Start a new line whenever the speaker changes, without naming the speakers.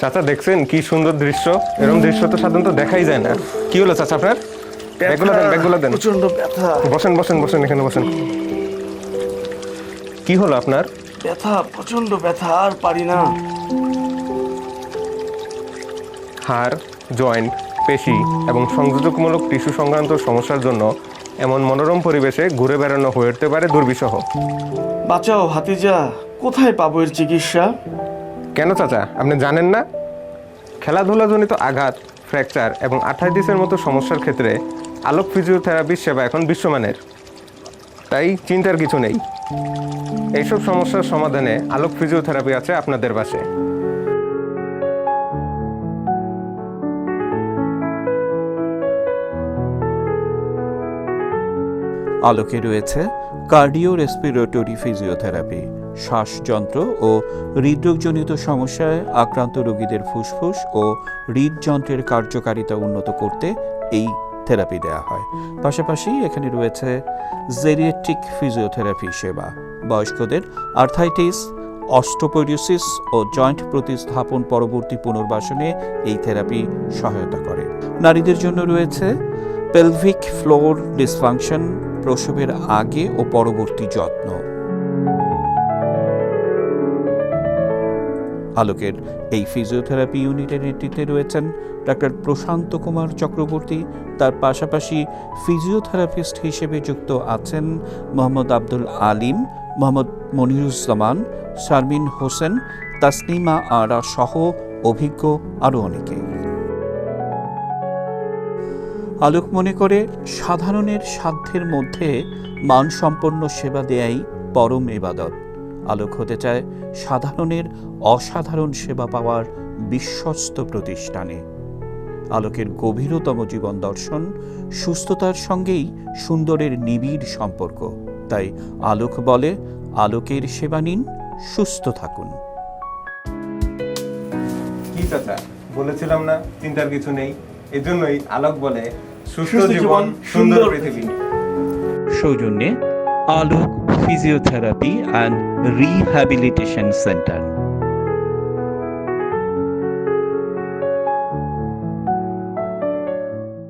চাচা দেখছেন কি সুন্দর দৃশ্য? এরকম দৃশ্য তো সাধারণত দেখাই যায় না। কি হলো চাচা আপনার? ব্যাগগুলো দেন ব্যাগগুলো দেন।
প্রচণ্ড ব্যথা।
বসেন বসেন বসেন এখানে বসেন। কি হলো আপনার?
ব্যথা প্রচণ্ড ব্যথা আর পারি না।
হাড় জয়েন্ট পেশি এবং সংযোজকমূলক টিস্যু সংক্রান্ত সমস্যার জন্য এমন মনোরম পরিবেশে ঘুরে বেড়ানো হয়ে উঠতে পারে দুর্বিষহ।
বাঁচাও হাতিজা কোথায় পাবো এর চিকিৎসা?
কেন চাচা? আপনি জানেন না? খেলাধুলাজনিত আঘাত ফ্র্যাকচার এবং আর্থাইটিসের মতো সমস্যার ক্ষেত্রে আলোক ফিজিওথেরাপির সেবা এখন বিশ্বমানের। তাই চিন্তার কিছু নেই। এইসব সমস্যার সমাধানে আলোক ফিজিওথেরাপি আছে আপনাদের পাশে।
আলোকে রয়েছে কার্ডিও রেসপিরেটরি ফিজিওথেরাপি, শ্বাসযন্ত্র ও হৃদরোগজনিত সমস্যায় আক্রান্ত রোগীদের ফুসফুস ও হৃদযন্ত্রের কার্যকারিতা উন্নত করতে এই থেরাপি দেওয়া হয়। পাশাপাশি এখানে রয়েছে জেরিয়েট্রিক ফিজিওথেরাপি সেবা। বয়স্কদের আর্থাইটিস অস্টোপোরিওসিস ও জয়েন্ট প্রতিস্থাপন পরবর্তী পুনর্বাসনে এই থেরাপি সহায়তা করে। নারীদের জন্য রয়েছে পেলভিক ফ্লোর ডিসফাংশন প্রসবের আগে ও পরবর্তী যত্ন। আলোকের এই ফিজিওথেরাপি ইউনিটের নেতৃত্বে রয়েছেন ডাক্তার প্রশান্ত কুমার চক্রবর্তী। তার পাশাপাশি ফিজিওথেরাপিস্ট হিসেবে যুক্ত আছেন মোহাম্মদ আব্দুল আলিম, মোহাম্মদ মনিরুজ্জামান, শারমিন হোসেন, তাসনিমা আরা সহ অভিজ্ঞ আরও অনেকে। আলোক মনে করে সাধারণের সাধ্যের মধ্যে মানসম্পন্ন সেবা দেয়াই পরম এবাদত আলোক হতে চায় সাধারণের অসাধারণ সেবা পাওয়ার বিশ্বস্ত প্রতিষ্ঠানে। আলোকের গভীরতম জীবন দর্শন সুস্থতার সঙ্গেই সুন্দরের নিবিড় সম্পর্ক। তাই আলোক বলে, আলোকের সেবা নিন, সুস্থ থাকুন।
কি চাচা? বলেছিলাম না, চিন্তার কিছু নেই। এজন্যই আলোক বলে সুস্থ জীবন
সুন্দর
পৃথিবী।
সৌজন্যে Alok physiotherapy and rehabilitation centre.